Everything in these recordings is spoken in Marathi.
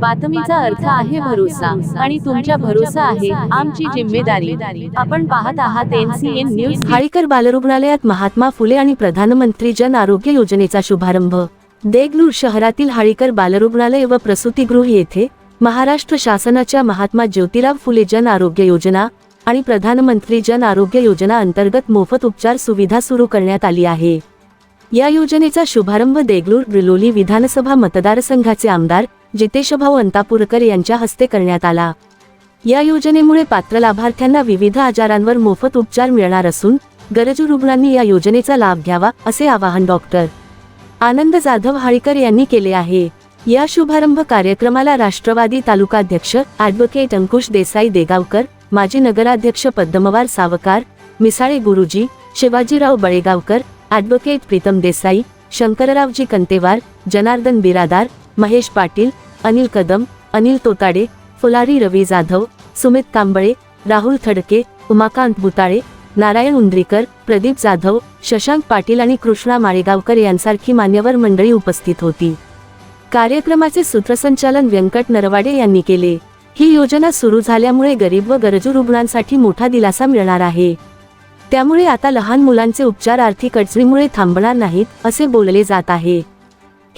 बातमीचा अर्थ आहे भरोसा आणि तुमच्या भरोसा आहे आमची जिम्मेदारी. आपण पाहत आहात एनसीएन न्यूज. हाळीकर बालरुग्णालयात महात्मा फुले आणि प्रधानमंत्री जन आरोग्य योजनेचा शुभारंभ. देगलूर शहरातील हाळीकर बालरुग्णालय व प्रसूतीगृह येथे महाराष्ट्र शासनाच्या महात्मा ज्योतिराव फुले जन आरोग्य योजना आणि प्रधानमंत्री जन आरोग्य योजना अंतर्गत मोफत उपचार सुविधा सुरू करण्यात आली आहे. या योजनेचा शुभारंभ देगलूर बिलोली विधानसभा मतदारसंघाचे आमदार जितेशभाऊ अंतापूरकर यांच्या हस्ते करण्यात आला. या योजनेमुळे पात्र लाभार्थ्यांना विविध आजारांवर मोफत उपचार मिळणार असून गरजू रुग्णांनी या योजनेचा लाभ घ्यावा असे आवाहन डॉक्टर आनंद जाधव हाळीकर यांनी केले आहे. या शुभारंभ कार्यक्रमाला राष्ट्रवादी तालुकाध्यक्ष ॲडव्होकेट अंकुश देसाई देगावकर माजी नगराध्यक्ष पद्मवार सावकार मिसाळे गुरुजी शिवाजीराव बळेगावकर ॲडव्होकेट प्रीतम देसाई शंकररावजी कंतेवार जनार्दन बिरादार महेश पाटील अनिल कदम अनिल तोताडे फुलारी रवी जाधव सुमित कांबळे राहुल थडके उमाकांत बुताळे नारायण उंद्रीकर प्रदीप जाधव शशांक पाटील आणि कृष्णा माळेगावकर यांसारखी मान्यवर मंडळी उपस्थित होती. कार्यक्रमाचे सूत्रसंचालन व्यंकट नरवाडे यांनी केले. ही योजना सुरू झाल्यामुळे गरीब व गरजू रुग्णांसाठी मोठा दिलासा मिळणार आहे. त्यामुळे आता लहान मुलांचे उपचार आर्थिक अडचणीमुळे थांबणार नाहीत असे बोलले जात आहे.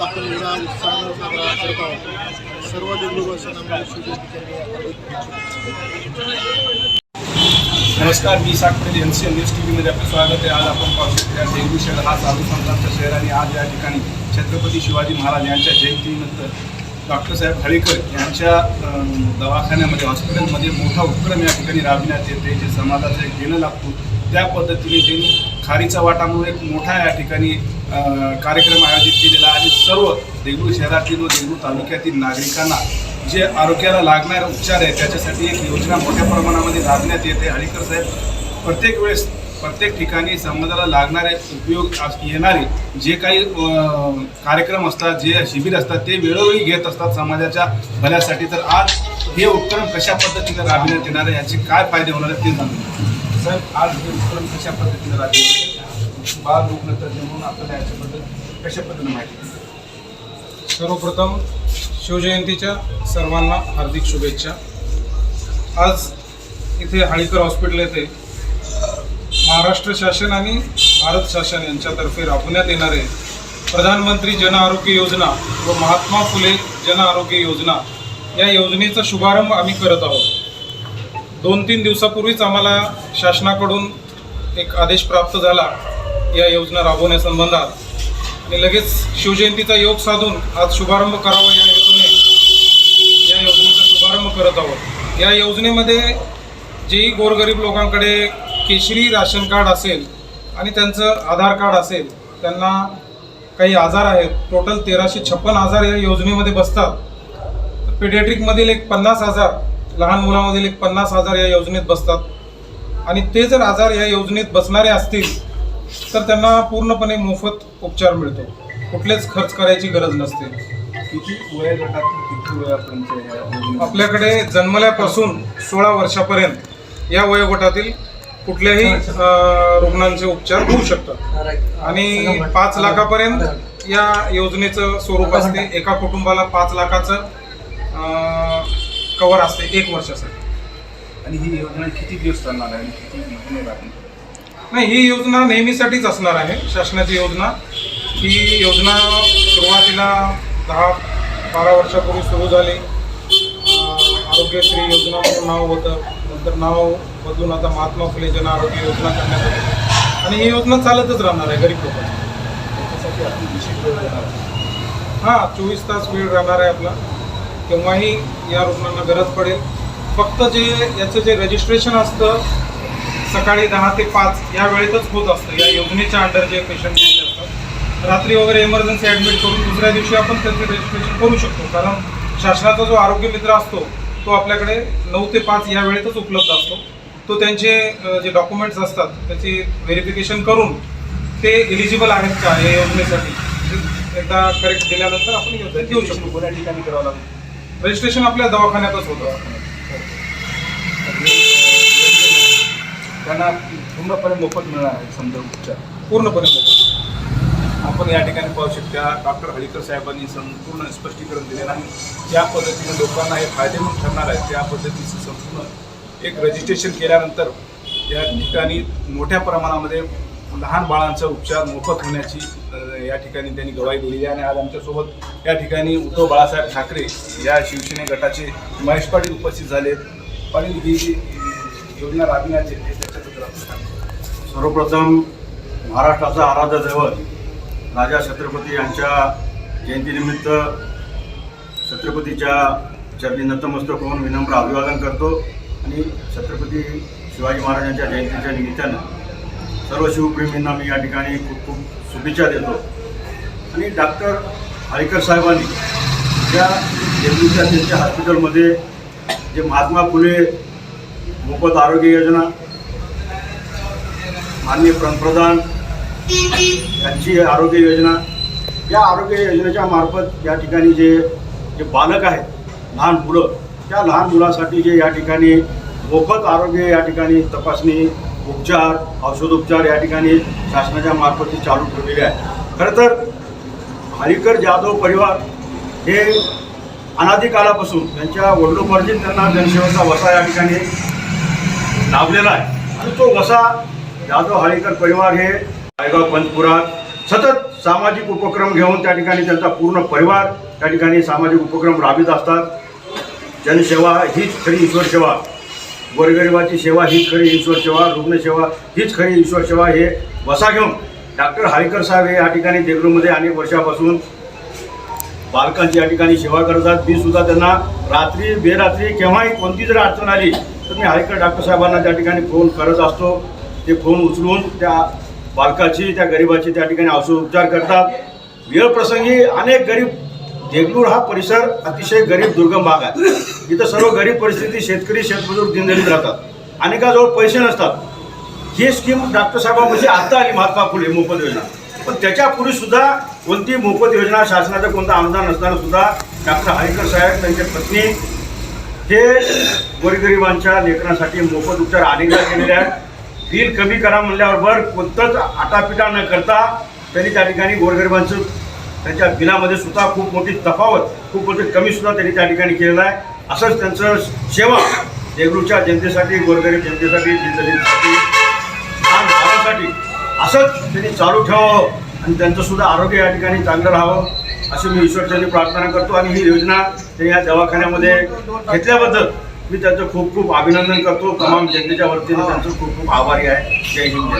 महाराजाच्या आपण एवढा उत्साहानं साजरा करत आहोत. सर्व देगलूरवासियांना नमस्कार मी Sakhare N C N news T व्हीमध्ये आपलं स्वागत आहे. आज आपण पाहू शकतो या शहर हा साधू संतांचा शहर आणि आज या ठिकाणी छत्रपती शिवाजी महाराज यांच्या जयंतीनंतर डॉक्टर साहेब हळीकर यांच्या दवाखान्यामध्ये हॉस्पिटलमध्ये मोठा उपक्रम या ठिकाणी राबविण्यात येते जे समाजाचं एक देणं लागतो त्या पद्धतीने त्यांनी खारीचा वाटा म्हणून एक मोठा या ठिकाणी कार्यक्रम आयोजित केलेला आणि सर्व देगलूर शहरातील व देगलूर तालुक्यातील नागरिकांना जे आरोग्याला लागणारे उपचार आहे त्याच्यासाठी एक योजना मोठ्या प्रमाणामध्ये राबण्यात येते. हळीकर साहेब प्रत्येक वेळेस प्रत्येक ठिकाणी समाजाला लागणारे उपयोग अस- येणारे जे काही कार्यक्रम असतात जे शिबिर असतात ते वेळोवेळी घेत असतात समाजाच्या भल्यासाठी. तर आज हे उपक्रम कशा पद्धतीने राबविण्यात येणार आहे याचे काय फायदे होणार आहेत ते जाणून साहेब आज हे उपक्रम कशा पद्धतीने राबविण्यात बाल रुग्ण तज्ज्ञ म्हणून आपल्याला याच्याबद्दल कशा पद्धतीने माहिती? सर्वप्रथम शिवजयंतीच्या सर्वांना हार्दिक शुभेच्छा. आज इथे हाळीकर हॉस्पिटल येथे महाराष्ट्र शासन आणि भारत शासन यांच्यातर्फे राबवण्यात येणारे प्रधानमंत्री जन आरोग्य योजना व महात्मा फुले जन आरोग्य योजना या योजनेचा शुभारंभ आम्ही करत आहोत. दोन तीन दिवसापूर्वीच आम्हाला शासनाकडून एक आदेश प्राप्त झाला या योजना राबवण्यासंबंधात. आणि लगेच शिवजयंतीचा योग साधून आज शुभारंभ करावा या हेतूने या योजनेचा शुभारंभ करत आहोत. या योजनेमध्ये जेही गोरगरीब लोकांकडे केशरी राशन कार्ड असेल आणि त्यांचं आधार कार्ड असेल त्यांना काही आजार आहेत टोटल तेराशे छप्पन आजार या योजनेमध्ये बसतात. पेडियाट्रिकमधील एक पन्नास हजार लहान मुलामधील एक पन्नास हजार या योजनेत बसतात. आणि ते जर आजार या योजनेत बसणारे असतील तर त्यांना पूर्णपणे मोफत उपचार मिळतो. कुठलेच खर्च करायची गरज नसते. आपल्याकडे जन्मल्यापासून सोळा वर्षापर्यंत या वयोगटातील कुठल्याही रुग्णांचे उपचार होऊ शकतात. आणि पाच लाखापर्यंत या योजनेचं स्वरूप असते. एका कुटुंबाला पाच लाखाचं कवर असते एक वर्षासाठी. आणि ही योजना किती दिवस चालणार आहे आणि किती नाही ही योजना नेहमीसाठीच असणार आहे. शासनाची योजना. ही योजना सुरुवातीला दहा बारा वर्षापूर्वी सुरू झाली. आरोग्यश्री योजना म्हणून नाव होतं. नंतर नाव बदलून आता महात्मा फुले जन आरोग्य योजना करण्यात आली. आणि ही योजना चालतच राहणार आहे गरीब लोकांची. त्याच्यासाठी आपण विशेष वेळ देणार आहोत. हां चोवीस तास वेळ राहणार आहे आपला. केव्हाही या रुग्णांना गरज पडेल. फक्त जे याचं जे रजिस्ट्रेशन असतं सकाळी दहा ते पाच या वेळेतच होत असतं. या योजनेच्या अंडर जे पेशंट असतात रात्री वगैरे इमर्जन्सी ॲडमिट करून दुसऱ्या दिवशी आपण त्याचं रजिस्ट्रेशन करू शकतो. कारण शासनाचा जो आरोग्य मित्र असतो तो आपल्याकडे नऊ ते पाच या वेळेतच उपलब्ध असतो. तो त्यांचे जे डॉक्युमेंट्स असतात त्याची व्हेरिफिकेशन करून ते एलिजिबल आहेत का या योजनेसाठी? एकदा करेक्ट दिल्यानंतर आपण देऊ शकतो. कोण्या ठिकाणी करावं लागेल रजिस्ट्रेशन आपल्या दवाखान्यातच होतं. त्यांना पूर्णपणे मोफत मिळणार आहे समजा उपचार. पूर्णपणे मोफत. आपण या ठिकाणी पाहू शकता डॉक्टर हळीकर साहेबांनी संपूर्ण स्पष्टीकरण दिलेलं आहे ज्या पद्धतीने लोकांना हे फायदेमंद ठरणार आहे त्या पद्धतीचं संपूर्ण एक रजिस्ट्रेशन केल्यानंतर या ठिकाणी मोठ्या प्रमाणामध्ये लहान बाळांचा उपचार मोफत होण्याची या ठिकाणी त्यांनी गवाही दिलेली आहे. आणि आज आमच्यासोबत या ठिकाणी उद्धव बाळासाहेब ठाकरे या शिवसेने गटाचे महेश पाटील उपस्थित झाले पाटील ही योजना राबविण्याचे त्याच्याबद्दल आपण सांगतो. सर्वप्रथम महाराष्ट्राचा आराध्य दैवत राजा छत्रपती यांच्या जयंतीनिमित्त छत्रपतीच्या चरणी नतमस्तक होऊन विनम्र अभिवादन करतो आणि छत्रपती शिवाजी महाराजांच्या जयंतीच्या निमित्तानं सर्व शिवप्रेमींना मी या ठिकाणी खूप खूप शुभेच्छा देतो. आणि डॉक्टर हरिकर साहेबांनी ज्या देवळीच्या त्यांच्या हॉस्पिटलमध्ये जे महात्मा फुले मोफत आरोग्य योजना माननीय पंतप्रधान यांची आरोग्य योजना या आरोग्य योजनेच्या मार्फत या ठिकाणी जे जे बालक आहेत लहान मुलं त्या लहान मुलासाठी जे या ठिकाणी मोफत आरोग्य या ठिकाणी तपासणी उपचार औषधोपचार या ठिकाणी शासनाच्या मार्फत चालू ठेवलेले आहे खरं तर हरिकर जाधव परिवार हे अनादी त्यांच्या वडिलोपार्जित त्यांना जनसेवेचा वसा या ठिकाणी लाभलेला आहे. आणि तो वसा जाधव हरिकर परिवार हे रायगाव पंचपुरात सतत सामाजिक उपक्रम घेऊन त्या ठिकाणी त्यांचा पूर्ण परिवार त्या ठिकाणी सामाजिक उपक्रम राबवित असतात. जनसेवा हीच खरी ईश्वर सेवा. गोरगरिबाची सेवा हीच खरी ईश्वर सेवा रुग्णसेवा हीच खरी ईश्वर सेवा. हे वसा घेऊन डॉक्टर हायकर साहेब हे या ठिकाणी देगलूरमध्ये अनेक वर्षापासून बालकांची या ठिकाणी सेवा करतात. मी सुद्धा त्यांना रात्री बेरात्री केव्हाही कोणती जर अडचण आली तर मी हायकर डॉक्टर साहेबांना त्या ठिकाणी फोन करत असतो. ते फोन उचलून त्या बालकाची त्या गरिबाची त्या ठिकाणी औषधोपचार करतात. वेळ प्रसंगी अनेक गरीब देगलूर हा परिसर अतिशय गरीब दुर्गम भाग आहे. इथं सर्व गरीब परिस्थिती शेतकरी शेतमजूर दिनदरीत राहतात. अनेकाजवळ पैसे नसतात. ही स्कीम डॉक्टर साहेबांपाशी आता आली महात्मा फुले मोफत योजना. पण त्याच्यापूर्वी सुद्धा कोणती मोफत योजना शासनाचं कोणतं अनुदान नसताना सुद्धा डॉक्टर हरिकर साहेब त्यांच्या पत्नी हे गोरगरिबांच्या लेकरांसाठी मोफत उपचार अनेकदा केलेले आहेत. बिल कमी करा म्हणल्याबरोबर कोणतंच आटापिटा न करता त्यांनी त्या ठिकाणी गोरगरिबांचं त्यांच्या बिलामध्ये सुद्धा खूप मोठी तफावत खूप मोठी कमी सुद्धा त्यांनी त्या ठिकाणी केलेलं आहे. असंच त्यांचं सेवा देगरूच्या जनतेसाठी गोरगरीब जनतेसाठी जिल्ह्यासाठी लहान भागासाठी असंच त्यांनी चालू ठेवावं आणि त्यांचं सुद्धा आरोग्य या ठिकाणी चांगलं राहावं अशी मी ईश्वरचरणी प्रार्थना करतो. आणि ही योजना ते या दवाखान्यामध्ये घेतल्याबद्दल मी त्यांचं खूप खूप अभिनंदन करतो. तमाम जनतेच्या वतीने त्यांचं खूप खूप आभारी आहे. जय हिंद.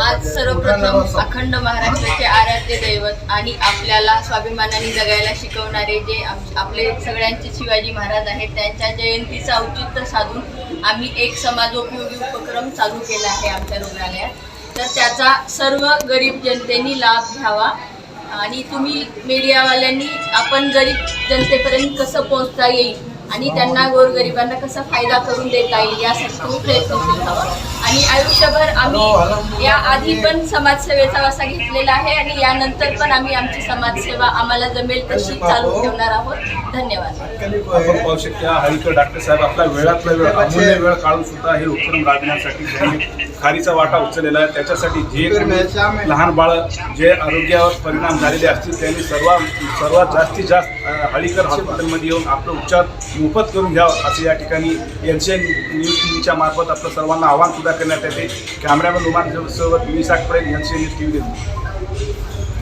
आज सर्वप्रथम अखंड महाराष्ट्राचे आराध्य दैवत आणि आपल्याला स्वाभिमानाने जगायला शिकवणारे जे आपले सगळ्यांचे शिवाजी महाराज आहेत त्यांच्या जयंतीचं औचित्य साधून आम्ही एक समाजोपयोगी उपक्रम चालू केला आहे आमच्या रुग्णालयात. तर त्याचा सर्व गरीब जनतेने लाभ घ्यावा. आणि तुम्ही मीडियावाल्यांनी आपण गरीब जनतेपर्यंत कसं पोहोचता येईल आणि त्यांना गोरगरिबांना कसा फायदा करून देता येईल यासाठी तुम्ही प्रयत्नशील व्हावा आणि आयुष्यभर आम्ही या आधी पण समाजसेवेचा वसा घेतलेला आहे आणि यानंतर पण आम्ही आमची समाजसेवा आम्हाला जमेल तशी चालू ठेवणार आहोत. धन्यवाद. आपण पाहू शकता डॉक्टर साहेब आपला वेळातला वेळ अमूल्य वेळ काढून सुद्धा हे उपक्रम राबविण्यासाठी त्यांनी खारीचा वाटा उचललेला आहे त्याच्यासाठी जे लहान बाळ जे आरोग्यावर परिणाम झालेले असतील त्यांनी सर्व सर्वात जास्तीत जास्त हळीकर हॉस्पिटलमध्ये येऊन आपलं उपचार मोफत करून घ्यावं असं या ठिकाणी एन न्यूज टीव्हीच्या मार्फत आपलं सर्वांना आवाहन सुद्धा करण्यात येते. कॅमेरामॅन उमान सोबत मी साठपर्यंत एन सी टी व्ही